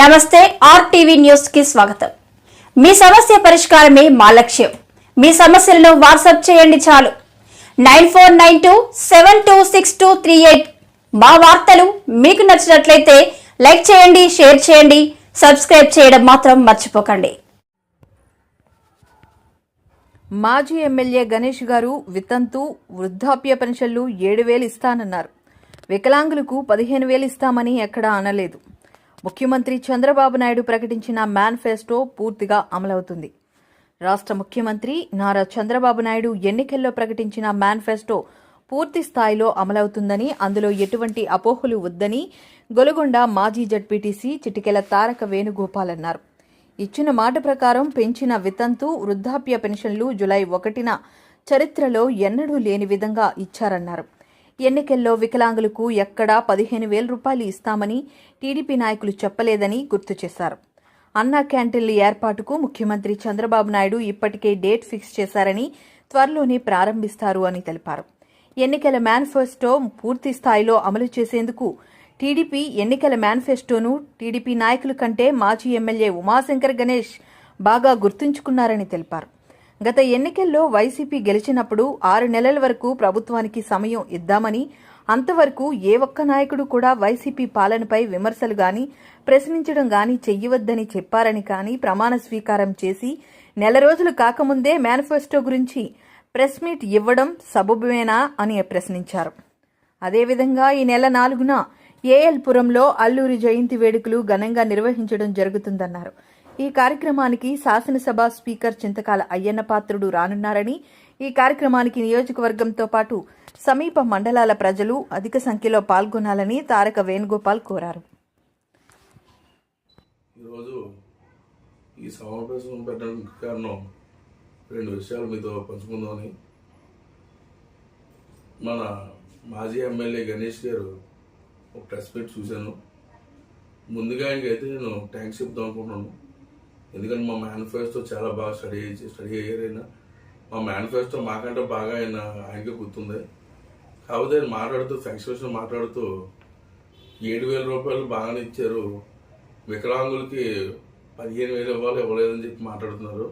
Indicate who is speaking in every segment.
Speaker 1: నమస్తే ఆర్టీవీ న్యూస్కి స్వాగతం. మీ సమస్య పరిష్కారమే మా లక్ష్యం. మీ సమస్యలను వాట్సాప్ చేయండి చాలు. Nine four nine two seven two six two three eight మా వార్తలు మీకు నచ్చినట్లయితే లైక్ చేయండి షేర్ చేయండి సబ్స్క్రైబ్ చేయడం మాత్రం మర్చిపోకండి.
Speaker 2: మాజీ ఎమ్మెల్యే గణేష్ గారు వితంతు వృద్ధాప్య పెన్షన్లు ఏడు వేలు ఇస్తానన్నారు. వికలాంగులకు పదిహేను వేలు ఇస్తామని ఎక్కడా అనలేదు. ముఖ్యమంత్రి చంద్రబాబు నాయుడు ప్రకటించిన మేనిఫెస్టో పూర్తిగా అమలవుతుంది. రాష్ట్ర ముఖ్యమంత్రి నారా చంద్రబాబు నాయుడు ఎన్నికల్లో ప్రకటించిన మేనిఫెస్టో పూర్తి స్థాయిలో అమలవుతుందని అందులో ఎటువంటి అపోహలు వద్దని గొలగొండ మాజీ జడ్పీటీసీ చిటికెల తారక వేణుగోపాల్ అన్నారు. ఇచ్చిన మాట ప్రకారం పెంచిన వితంతు వృద్ధాప్య పెన్షన్లు జులై ఒకటిన చరిత్రలో ఎన్నడూ లేని విధంగా ఇచ్చారన్నారు. ఎన్నికల్లో వికలాంగులకు ఎక్కడా పదిహేను వేల రూపాయలు ఇస్తామని టీడీపీ నాయకులు చెప్పలేదని గుర్తు చేశారు. అన్నా క్యాంటీన్ల ఏర్పాటుకు ముఖ్యమంత్రి చంద్రబాబు నాయుడు ఇప్పటికే డేట్ ఫిక్స్ చేశారని త్వరలోనే ప్రారంభిస్తారు అని తెలిపారు. ఎన్నికల మేనిఫెస్టో పూర్తి స్థాయిలో అమలు చేసేందుకు టీడీపీ ఎన్నికల మేనిఫెస్టోను టీడీపీ నాయకుల కంటే మాజీ ఎమ్మెల్యే ఉమాశంకర్ గణేష్ బాగా గుర్తుంచుకున్నారని తెలిపారు. గత ఎన్నికల్లో వైసీపీ గెలిచినప్పుడు ఆరు నెలల వరకు ప్రభుత్వానికి సమయం ఇద్దామని అంతవరకు ఏ ఒక్క నాయకుడు కూడా వైసీపీ పాలనపై విమర్శలు గాని ప్రశ్నించడం గాని చెయ్యవద్దని చెప్పారని కానీ ప్రమాణ స్వీకారం చేసి నెల రోజులు కాకముందే మేనిఫెస్టో గురించి ప్రెస్ మీట్ ఇవ్వడం సబబమేనా అని ప్రశ్నించారు. అదేవిధంగా ఈ నెల నాలుగున ఏఎల్పురంలో అల్లూరి జయంతి వేడుకలు ఘనంగా నిర్వహించడం జరుగుతుందన్నారు. ఈ కార్యక్రమానికి శాసనసభ స్పీకర్ చింతకాల అయ్యన్న పాత్రుడు రానున్నారని ఈ కార్యక్రమానికి నియోజకవర్గంతో పాటు సమీప మండలాల ప్రజలు అధిక సంఖ్యలో పాల్గొనాలని తారక వేణుగోపాల్ కోరారు.
Speaker 3: ఈరోజు ఈ సమావేశం పెట్టడానికి కారణం రెండు విషయాలు మీతో పంచుకుందామని. మన మాజీ ఎమ్మెల్యే గణేష్ గారు ఒక ప్రెస్ మీట్ చూశాను. ముందుగా ఆయనకైతే నేను థ్యాంక్స్ చెప్దాం అనుకుంటున్నాను ఎందుకంటే మా మేనిఫెస్టో చాలా బాగా స్టడీ చేసి స్టడీ అయ్యారు మా మేనిఫెస్టో మాకంటే బాగా ఆయన ఆయనకే గుర్తుంది. కాకపోతే ఆయన మాట్లాడుతూ ఫ్యాక్షన్ మాట్లాడుతూ ఏడు వేల రూపాయలు బాగానే ఇచ్చారు. వికలాంగులకి పదిహేను వేలు ఇవ్వాలి ఇవ్వలేదని చెప్పి మాట్లాడుతున్నారు.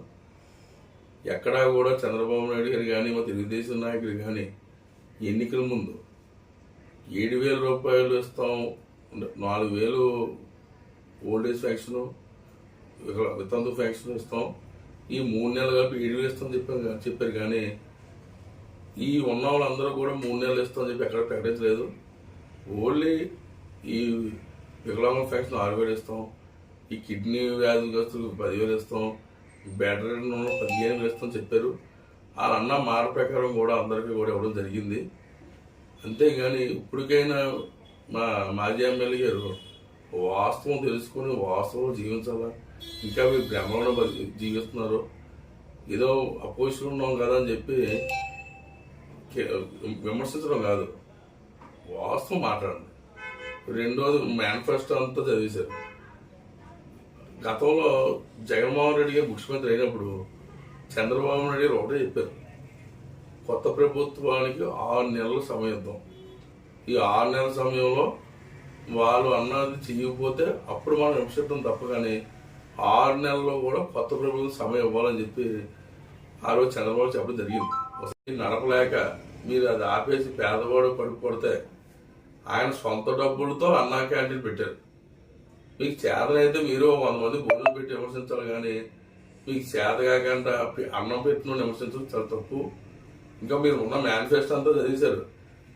Speaker 3: ఎక్కడా కూడా చంద్రబాబు నాయుడు గారు కానీ మా తెలుగుదేశం నాయకులు కానీ ఎన్నికల ముందు ఏడు వేల రూపాయలు ఇస్తాం నాలుగు వేలు ఓల్డేజ్ ఫ్యాక్షన్ వితంతు ఫ్యాక్షన్ ఇస్తాం. ఈ మూడు నెలలు కలిపి ఏడు వేలు ఇస్తాం చెప్పారు చెప్పారు కానీ ఈ ఉన్న వాళ్ళందరూ కూడా మూడు నెలలు ఇస్తామని చెప్పి ఎక్కడ ప్రకటించలేదు. ఓన్లీ ఈ వికలాంగ ఫ్యాక్షన్ ఆరు వేలు ఇస్తాం ఈ కిడ్నీ వ్యాధిగ్రస్తులకు పదివేలు ఇస్తాం బ్యాటరీ పదిహేను వేలు ఇస్తాం చెప్పారు. వాళ్ళ అన్న ప్రకారం కూడా అందరికీ కూడా ఇవ్వడం జరిగింది. అంతేగాని ఇప్పటికైనా మా మాజీ ఎమ్మెల్యే గారు వాస్తవం తెలుసుకొని వాస్తవం జీవించాలా? ఇంకా మీరు భ్రమలో జీవిస్తున్నారు. ఏదో అపోజిషన్ ఉన్నాం కదా అని చెప్పి విమర్శించడం కాదు. వాస్తవం మాట్లాడండి. రెండోది మేనిఫెస్టో అంతా చదివేశారు. గతంలో జగన్మోహన్ రెడ్డి గారు ముఖ్యమంత్రి అయినప్పుడు చంద్రబాబు నాయుడు గారు ఒకటే చెప్పారు. కొత్త ప్రభుత్వానికి ఆరు నెలల సమయం ఇద్దాం. ఈ ఆరు నెలల సమయంలో వాళ్ళు అన్నది చేయకపోతే అప్పుడు మనం విమర్శిద్దాం తప్ప కానీ ఆరు నెలల్లో కూడా కొత్త ప్రభుత్వం సమయం ఇవ్వాలని చెప్పి ఆ రోజు చంద్రబాబు చెప్పడం జరిగింది. ఒకసారి నడపలేక మీరు అది ఆపేసి పేదవాడు కడుపు కొడితే ఆయన సొంత డబ్బులతో అన్నా క్యాంటీన్ పెట్టారు. మీకు చేతనైతే మీరు వంద మంది భోజనం పెట్టి విమర్శించాలి కానీ మీకు చేత కాకుండా అన్నం పెట్టిన విమర్శించడం చాలా తప్పు. ఇంకా మీరు ఉన్న మేనిఫెస్టో అంతా చదివేశారు.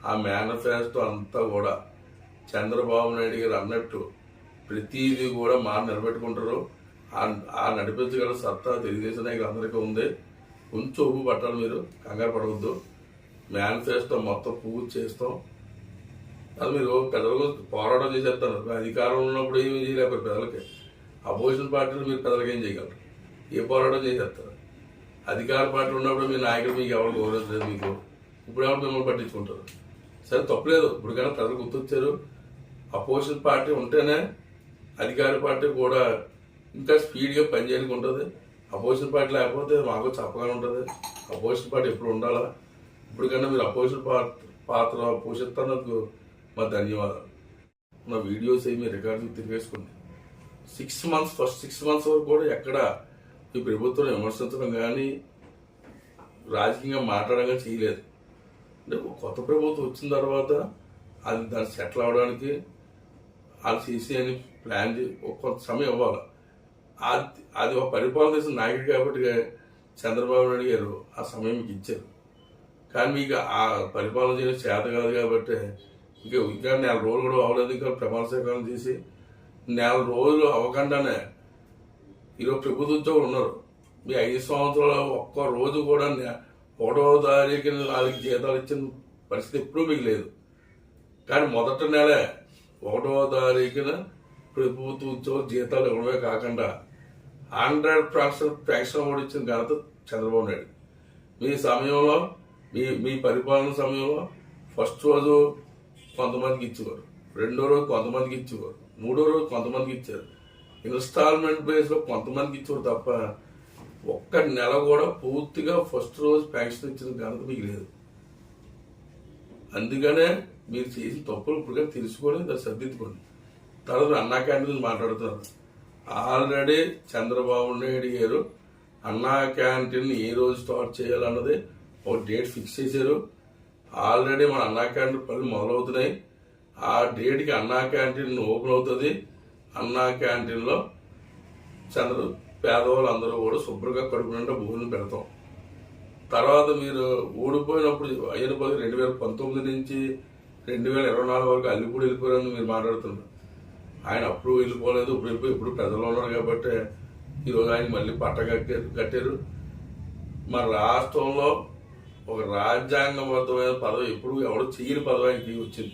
Speaker 3: ఆ మేనిఫెస్టో అంతా కూడా చంద్రబాబు నాయుడు గారు అన్నట్టు ప్రతిదీ కూడా మా నిలబెట్టుకుంటారు. ఆ- నడిపించగల సత్తా తెలుగుదేశం నాయకులు అందరికీ ఉంది. కొంచెం ఉప్పు పట్టాలి మీరు కంగారు పడవద్దు. మేనిఫెస్టో మొత్తం పూర్తి చేస్తాం. అది మీరు పెద్దలకు పోరాటం చేసేస్తారు. అధికారంలో ఉన్నప్పుడు ఏమి చేయలేకపోయారు పెద్దలకి అపోజిషన్ పార్టీలు మీరు పెద్దలకి ఏం చేయగలరు? ఏ పోరాటం చేసేస్తారు? అధికార పార్టీ ఉన్నప్పుడు మీ నాయకులు మీకు ఎవరు గౌరవించలేదు మీకు? ఇప్పుడు ఎవరు మిమ్మల్ని పట్టించుకుంటారు? సరే తప్పలేదు ఇప్పటికైనా ప్రజలు గుర్తొచ్చారు. అపోజిషన్ పార్టీ ఉంటేనే అధికార పార్టీ కూడా ఇంకా స్పీడ్గా పని చేయడానికి ఉంటుంది అపోజిషన్ పార్టీ లేకపోతే మాకు చెప్పగానే ఉంటుంది. అపోజిషన్ పార్టీ ఎప్పుడు ఉండాలా? ఇప్పటికన్నా మీరు అపోజిషన్ పాత్ర పాత్ర పోషిస్తున్నందుకు మా ధన్యవాదాలు. నా వీడియోస్ ఏమి record తిరిగేసుకోండి. Six months first six months వరకు కూడా ఎక్కడ ఈ ప్రభుత్వం విమర్శించడం కానీ రాజకీయంగా మాట్లాడడం కానీ చేయలేదు. అంటే కొత్త ప్రభుత్వం వచ్చిన తర్వాత అది దాన్ని సెటిల్ అవడానికి వాళ్ళు చేసి అని ప్లాన్ చేసి కొంత సమయం ఇవ్వాలి? అది అది ఒక పరిపాలన చేసిన నాయకుడు కాబట్టి చంద్రబాబు నాయుడు గారు ఆ సమయం మీకు ఇచ్చారు. కానీ మీకు ఆ పరిపాలన చేయడం చేత కాదు కాబట్టి ఇంకా ఇంకా నెల రోజులు కూడా అవ్వలేదు. ఇంకా ప్రమాణ స్వీకారం చేసి నెల రోజులు అవ్వకుండానే ఈరోజు ప్రభుత్వ ఉద్యోగులు ఉన్నారు. మీ ఐదు సంవత్సరాలు ఒక్క రోజు కూడా ఒకటో తారీఖున వాళ్ళకి జీతాలు ఇచ్చిన పరిస్థితి ఎప్పుడూ మీకు లేదు. కానీ మొదటి నెల ఒకటో తారీఖున ప్రభుత్వ ఉద్యోగులు జీతాలు ఇవ్వడమే కాకుండా హండ్రెడ్ పర్సెంట్ ప్రేక్షణ కూడా ఇచ్చిన ఘనత చంద్రబాబు నాయుడు. మీ సమయంలో మీ మీ పరిపాలన సమయంలో ఫస్ట్ రోజు కొంతమందికి ఇచ్చేవారు. రెండో రోజు కొంతమందికి ఇచ్చేవారు. మూడో రోజు కొంతమందికి ఇచ్చారు. ఇన్స్టాల్మెంట్ బేస్లో కొంతమందికి ఇచ్చేవారు తప్ప ఒక్క నెల కూడా పూర్తిగా ఫస్ట్ రోజు ప్యాక్షన్ ఇచ్చిన ఘనత మీకు లేదు. అందుకనే మీరు చేసిన తప్పులు ఇప్పుడు తెలుసుకొని దాన్ని సర్దిద్దుకోండి. తర్వాత అన్నా క్యాంటీన్ మాట్లాడుతున్నారు. ఆల్రెడీ చంద్రబాబు నాయుడు గారు అన్నా క్యాంటీన్ ఏ రోజు స్టార్ట్ చేయాలన్నది ఒక డేట్ ఫిక్స్ చేశారు. ఆల్రెడీ మన అన్నా క్యాంటీన్ పనులు మొదలవుతున్నాయి. ఆ డేట్కి అన్నా క్యాంటీన్ ఓపెన్ అవుతుంది. అన్నా క్యాంటీన్లో చంద్ర పేదవాళ్ళు అందరూ కూడా శుభ్రంగా కడుపు నిండా భూమిని పెడతాం. తర్వాత మీరు ఓడిపోయినప్పుడు అయిన రెండు వేల పంతొమ్మిది నుంచి రెండు వేల ఇరవై నాలుగు వరకు అల్లిపూడి వెళ్ళిపోయారని మీరు మాట్లాడుతున్నారు. ఆయన అప్పుడు వెళ్ళిపోలేదు ఇప్పుడు వెళ్ళిపోయి ఇప్పుడు ప్రజలు ఉన్నారు కాబట్టి ఈరోజు ఆయన మళ్ళీ పట్ట కట్టారు కట్టారు. మన రాష్ట్రంలో ఒక రాజ్యాంగబద్ధమైన పదవి ఎప్పుడు ఎవరు చేయని పదవి ఆయనకి వచ్చింది.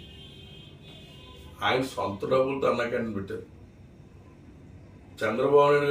Speaker 3: ఆయన సొంత డబ్బులతో అన్నాకంటే పెట్టారు. చంద్రబాబు నాయుడు